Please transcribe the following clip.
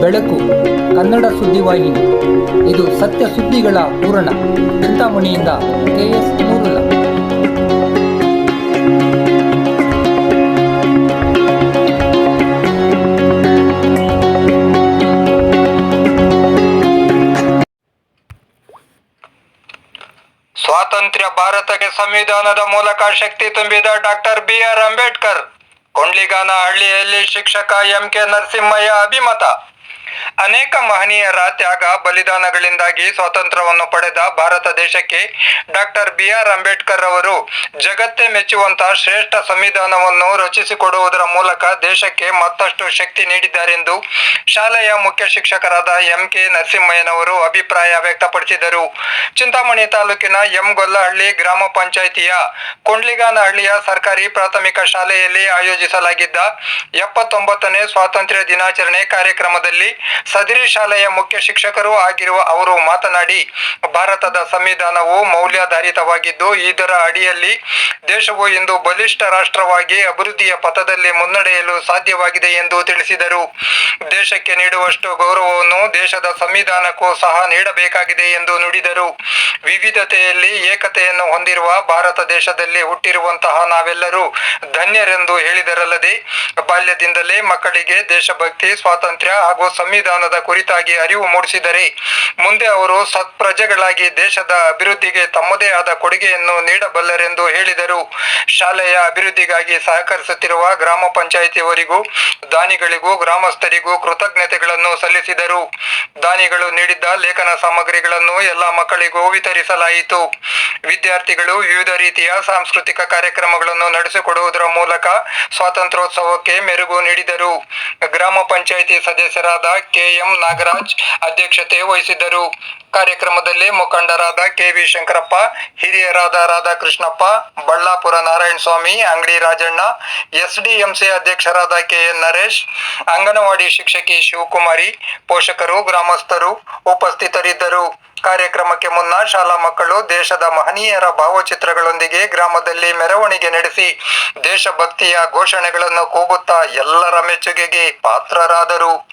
ಬೆಳಕು, ಕನ್ನಡ ಸುದ್ದಿವಾಹಿನಿ ಇದು ಸತ್ಯ ಸುದ್ದಿಗಳ ಪೂರಣ ಚಿಂತಾಮಣಿಯಿಂದ ಕೆಎಸ್ ಮೂರುಲ ಸ್ವಾತಂತ್ರ್ಯ ಭಾರತಕ್ಕೆ ಸಂವಿಧಾನದ ಮೂಲಕ ಶಕ್ತಿ ತುಂಬಿದ ಡಾಕ್ಟರ್ ಬಿ ಆರ್ ಅಂಬೇಡ್ಕರ್, ಕೊಂಡ್ಲಿಗಾನ ಹಳ್ಳಿಯಲ್ಲಿ ಶಿಕ್ಷಕ ಎಂ ಕೆ ನರಸಿಂಹಯ್ಯ ಅಭಿಮತ ಅನೇಕ ಮಹನೀಯರ ತ್ಯಾಗ ಬಲಿದಾನಗಳಿಂದಾಗಿ ಸ್ವಾತಂತ್ರ್ಯವನ್ನು ಪಡೆದ ಭಾರತ ದೇಶಕ್ಕೆ ಡಾಕ್ಟರ್ ಬಿ ಆರ್ ಅಂಬೇಡ್ಕರ್ ಅವರು ಜಗತ್ತೇ ಮೆಚ್ಚುವಂತಹ ಶ್ರೇಷ್ಠ ಸಂವಿಧಾನವನ್ನು ರಚಿಸಿಕೊಡುವುದರ ಮೂಲಕ ದೇಶಕ್ಕೆ ಮತ್ತಷ್ಟು ಶಕ್ತಿ ನೀಡಿದ್ದಾರೆಂದು ಶಾಲೆಯ ಮುಖ್ಯ ಶಿಕ್ಷಕರಾದ ಎಂ ಕೆ ನರಸಿಂಹಯ್ಯನವರು ಅಭಿಪ್ರಾಯ ವ್ಯಕ್ತಪಡಿಸಿದರು. ಚಿಂತಾಮಣಿ ತಾಲೂಕಿನ ಎಂ ಗೊಲ್ಲಹಳ್ಳಿ ಗ್ರಾಮ ಪಂಚಾಯಿತಿಯ ಕೊಂಡ್ಲಿಗಾನಹಳ್ಳಿಯ ಸರ್ಕಾರಿ ಪ್ರಾಥಮಿಕ ಶಾಲೆಯಲ್ಲಿ ಆಯೋಜಿಸಲಾಗಿದ್ದ ಎಪ್ಪತ್ತೊಂಬತ್ತನೇ ಸ್ವಾತಂತ್ರ್ಯ ದಿನಾಚರಣೆ ಕಾರ್ಯಕ್ರಮದಲ್ಲಿ ಸದರಿ ಶಾಲೆಯ ಮುಖ್ಯ ಶಿಕ್ಷಕರು ಆಗಿರುವ ಅವರು ಮಾತನಾಡಿ, ಭಾರತದ ಸಂವಿಧಾನವು ಮೌಲ್ಯಾಧಾರಿತವಾಗಿದ್ದು, ಇದರ ಅಡಿಯಲ್ಲಿ ದೇಶವು ಇಂದು ಬಲಿಷ್ಠ ರಾಷ್ಟ್ರವಾಗಿ ಅಭಿವೃದ್ಧಿಯ ಪಥದಲ್ಲಿ ಮುನ್ನಡೆಯಲು ಸಾಧ್ಯವಾಗಿದೆ ಎಂದು ತಿಳಿಸಿದರು. ದೇಶಕ್ಕೆ ನೀಡುವಷ್ಟು ಗೌರವವನ್ನು ದೇಶದ ಸಂವಿಧಾನಕ್ಕೂ ಸಹ ನೀಡಬೇಕಾಗಿದೆ ಎಂದು ನುಡಿದರು. ವಿವಿಧತೆಯಲ್ಲಿ ಏಕತೆಯನ್ನು ಹೊಂದಿರುವ ಭಾರತ ದೇಶದಲ್ಲಿ ಹುಟ್ಟಿರುವಂತಹ ನಾವೆಲ್ಲರೂ ಧನ್ಯರೆಂದು ಹೇಳಿದರಲ್ಲದೆ, ಬಾಲ್ಯದಿಂದಲೇ ಮಕ್ಕಳಿಗೆ ದೇಶಭಕ್ತಿ, ಸ್ವಾತಂತ್ರ್ಯ ಹಾಗೂ ಸಂವಿಧಾನದ ಕುರಿತಾಗಿ ಅರಿವು ಮೂಡಿಸಿದರೆ ಮುಂದೆ ಅವರು ಸತ್ಪ್ರಜೆಗಳಾಗಿ ದೇಶದ ಅಭಿವೃದ್ಧಿಗೆ ತಮ್ಮದೇ ಆದ ಕೊಡುಗೆಯನ್ನು ನೀಡಬಲ್ಲರೆಂದು ಹೇಳಿದರು. ಶಾಲೆಯ ಅಭಿವೃದ್ಧಿಗಾಗಿ ಸಹಕರಿಸುತ್ತಿರುವ ಗ್ರಾಮ ಪಂಚಾಯಿತಿಯವರಿಗೂ, ದಾನಿಗಳಿಗೂ, ಗ್ರಾಮಸ್ಥರಿಗೂ ಕೃತಜ್ಞತೆಗಳನ್ನು ಸಲ್ಲಿಸಿದರು. ದಾನಿಗಳು ನೀಡಿದ್ದ ಲೇಖನ ಸಾಮಗ್ರಿಗಳನ್ನು ಎಲ್ಲ ಮಕ್ಕಳಿಗೂ ವಿತರಿಸಲಾಯಿತು. ವಿದ್ಯಾರ್ಥಿಗಳು ವಿವಿಧ ರೀತಿಯ ಸಾಂಸ್ಕೃತಿಕ ಕಾರ್ಯಕ್ರಮಗಳನ್ನು ನಡೆಸಿಕೊಡುವುದರ ಮೂಲಕ ಸ್ವಾತಂತ್ರ್ಯೋತ್ಸವಕ್ಕೆ ಮೆರುಗು ನೀಡಿದರು. ಗ್ರಾಮ ಪಂಚಾಯಿತಿ ಸದಸ್ಯರಾದ ಕೆಎಂ ನಾಗರಾಜ್ ಅಧ್ಯಕ್ಷತೆ ವಹಿಸಿದ್ದರು. ಕಾರ್ಯಕ್ರಮದಲ್ಲಿ ಮುಖಂಡರಾದ ಕೆವಿ ಶಂಕರಪ್ಪ, ಹಿರಿಯರಾದ ರಾಧಾಕೃಷ್ಣಪ್ಪ, ಬಳ್ಳಾಪುರ ನಾರಾಯಣ ಸ್ವಾಮಿ ಅಂಗಡಿ ರಾಜಣ್ಣ, ಎಸ್ಡಿಎಂಸಿ ಅಧ್ಯಕ್ಷರಾದ ಕೆಎನ್ ನರೇಶ್, ಅಂಗನವಾಡಿ ಶಿಕ್ಷಕಿ ಶಿವಕುಮಾರಿ, ಪೋಷಕರು, ಗ್ರಾಮಸ್ಥರು ಉಪಸ್ಥಿತರಿದ್ದರು. ಕಾರ್ಯಕ್ರಮಕ್ಕೆ ಮುನ್ನ ಶಾಲಾ ಮಕ್ಕಳು ದೇಶದ ಮಹನೀಯರ ಭಾವಚಿತ್ರಗಳೊಂದಿಗೆ ಗ್ರಾಮದಲ್ಲಿ ಮೆರವಣಿಗೆ ನಡೆಸಿ ದೇಶಭಕ್ತಿಯ ಘೋಷಣೆಗಳನ್ನು ಕೂಗುತ್ತಾ ಎಲ್ಲರ ಮೆಚ್ಚುಗೆಗೆ ಪಾತ್ರರಾದರು.